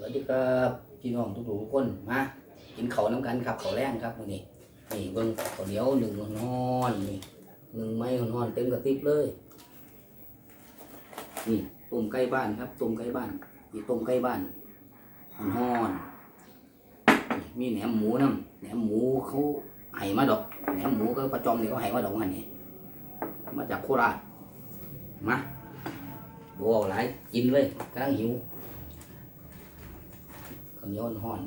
สวัสดีครับพี่น้องทุกๆคนมากินเขาน้ำกันครับเขาแรงครับมื้อนี้นี่เบิ่งข้าวเหนียวหนึ่งนอนนี่หนึ่งไม้นอนเต็มกระติบเลยนี่ต้มไก่บ้านครับต้มไก่บ้านนี่ต้มไก่บ้านนอนมีแหนมหมูน้ำแหนมหมูเขาให้มาดอกแหนมหมูก็ประจอมนี่เขาให้มาดอกอันนี้มาจากโคราชมาบัวหลายกินเลยกำลังหิว เหนียวห่อน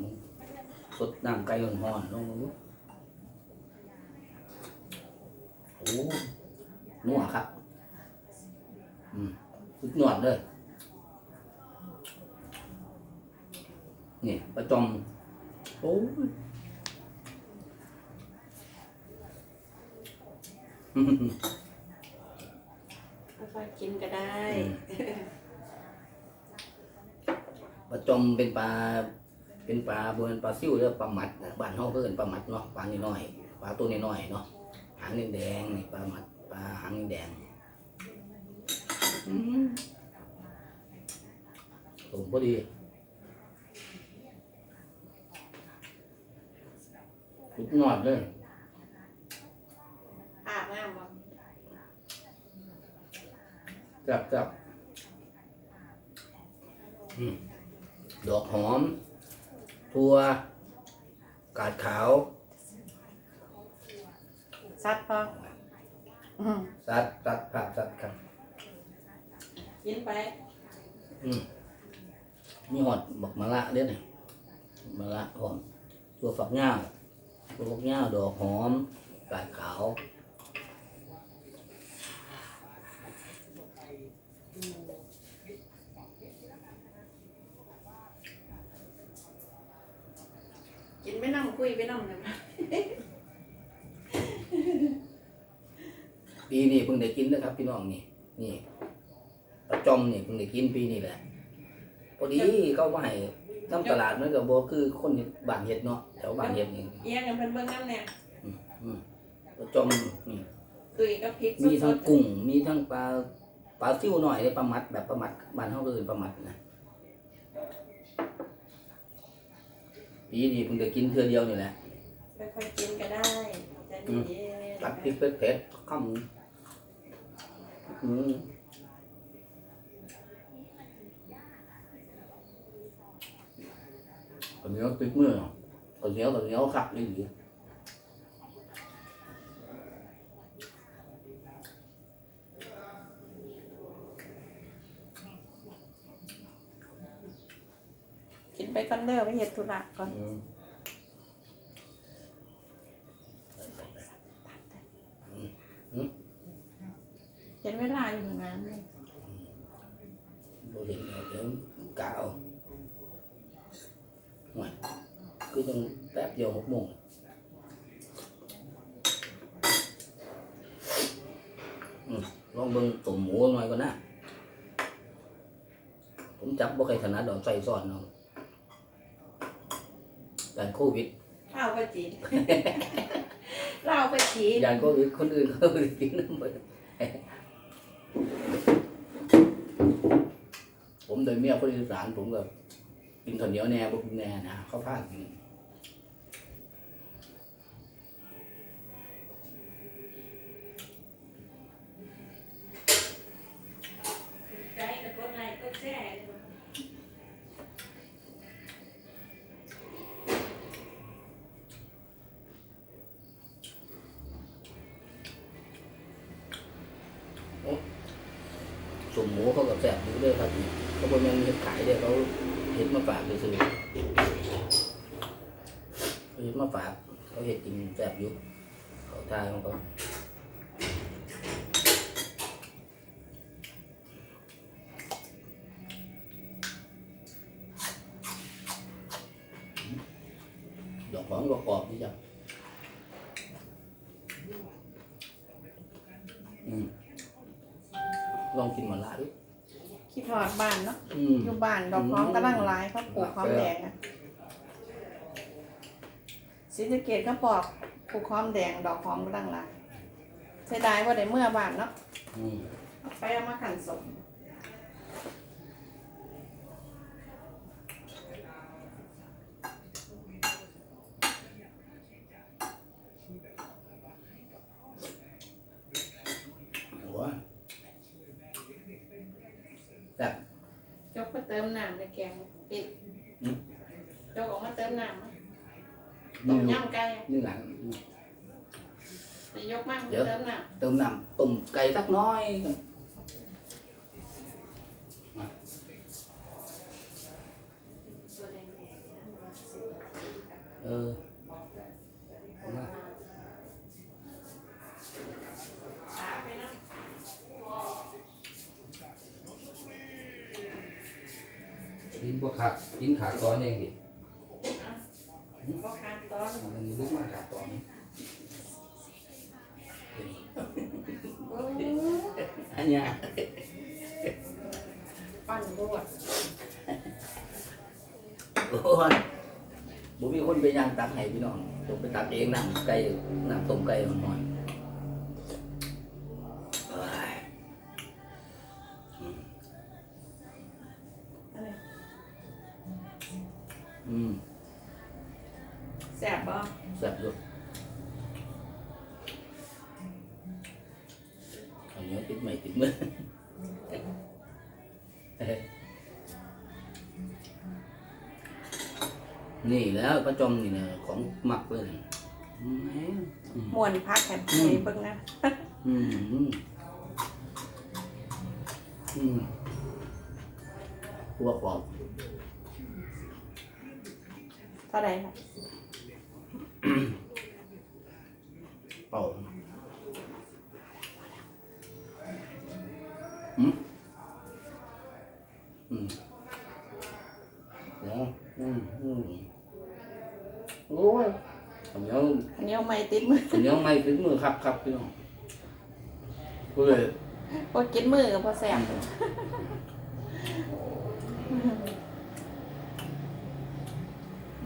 ๆสดน้ำไก่ห่อนๆลงมาดูโอ้นัวครับ อืมสุดยอดเลยนี่ประจอมโอ้ยค่อยๆกินก็ได้ปลาจอมเป็นปลา เป็นปลาบนปลาซิ่วหรือปลาหมัดนะบ้านเขาเพิ่นปลาหมัดเนาะปลาน้อยๆปลาตัวน้อยๆเนาะหางแดงๆนี่ปลาหมัดปลาหางแดงอืมสมพอดีสุดยอดเลยอาบน้ำบ่จับจับอืมดอกหอม ทัวกาดขาว ซัดพออืมสัตว์สัตว์ผักสัตว์ครับ กินไปอืมมีหอดบักมะละเด้อนี่มะละหอมตัวฝักย่าวตัวฝักย่าวดอกหอมกาดขาว กินไม่นั่งคุยไม่นั่งเลยปีนี้เพิ่งได้กินนะครับ พี่น้องนี่นี่ปลาจอมนี่เพิ่งได้กินปีนี้แหละพอดีเข้ามาให้น้ำตลาดมันก็บ่คือคนเฮ็ดบ้านเฮ็ดเนาะแถวบ้านเฮ็ดนี่เอียงกันเพิ่นเบิ่งน้ำเนี่ยอืมปลาจอมนี่ตุยก็พริกสมีทั้งดกุ้งมีทั้งปลาปลาซิ่วหน่อยเลยปลามัดแบบปลามัดบ้านเฮาเลยปลามัดนะ ปีนี้เพิ่งได้กินเทื่อเดียวนี่แหละๆค่อยๆกินก็ได้ใจเย็นๆตัดพริกเผ็ดๆข้ามอืมข้าวเหนียวติดมือเนาะข้าวเหนียวข้าวเหนียวขับนี่อยู่ กินไปก่อนเด้อไปเฮ็ดธุระก่อนอืมเห็นเวลาอยู่งานเลยบ่เห็นแล้วเดี๋ยวกะเอาห่วยคือต้องแป๊บเดียวหกโมงอืมลองเบิ่งตุ่มหมูหน่อยก่อนนะ ผมจับบ่เคยถนัดดอกใส่ซ้อนเนาะ ยานโควิดเล่าไปจีนเล่าไปจีนยานโควิดคนอื่นเขาไม่ได้กินน้ำมันผมโดยเมียคนอีสานผมก็กินข้าวเหนียวแน่บ่กินแน่นะเขาพลาดกิน ใจกับกดไลค์กดแชร์ สุ่ มหมูเขากับแสบอยู่ด้วยครับเขาบอกยังเห็ดขายเด้อเขาเห็ดมาฝากซื้อเขาเห็ดมาฝากเขาเห็ดกินแสบอยู่เขาทายของเขาดอกหอมก็กรอบดีจังอืมลอง กินหมาล่าดูคิดฮอดบ้านเนาะอืมอยู่บ้านดอกหอมกำลังหลายเขาปลูกหอมแดงอะศรีสะเกดก็ปอกปลูกหอมแดงดอกหอมกำลังหลายเสียดายว่าได้เมื่อบ้านเนาะอืม เอาไปเอามาขันสม กมาเติมน้ำในแกงอีกยกออกมาเติมน้ำต้มยำไก่นี่หลังไปยกมาเติมน้ำเติมน้ำต้มไก่สักน้อยเออเอามา กินพวกขาดกินขาดตอนเองดิก็ขาดตอนอันนี้ลูกมาขาดตอนนี้อันเนี้ยปั้นรวดโอ้ยบุมีคนไปย่างตักให้พี่น้องผมไปตักเองน้ำไก่น้ำต้มไก่หน่อย อืมแสบบ่แซ่บอยู่อันนี้ติดไม่ติดมือ นี่แล้วประจอมนี่นะของหมักเลยนะอืมมวนพักกันไปเบิ่งนะอืมอืมอืมตัวกรอบเท่าไหร่ค่ะเป่าอืมอืมเดี๋ยวอืมอืมโอ้ยผมยังอันนี้เอาไม้ติดมือผมยังไม่ถึงมือครับครับพี่น้องก็เลยพอกินมือก็พอแสบ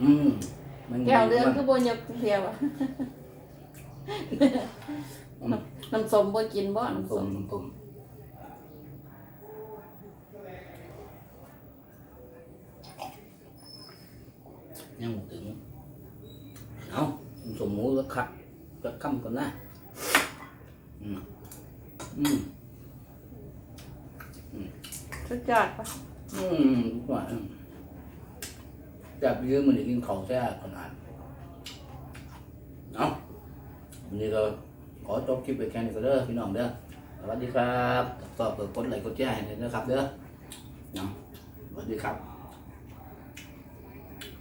อืมมันแก้วเรืองมันคือบนยกเทียวอะอืมน้ำส้มบ่กินบ่น้ำน้ำส้ส้มมน้ำส้มยังบ่ถึงเอาน้ำส้มหมูก็คักก็คำก่อนนะอืมอืมสุดยอดปะอืมว่าอืม จับยืมมันได้กินข้าวแซ่บขนาดเนาะวันนี้ก็ขอจบคลิปไปแค่นี้ก็เด้อพี่น้องเด้อสวัสดีครับตอบเปิดกดไลค์กดแชร์ให้หน่ยนะครับเด้อเนาะสวัสดีครับ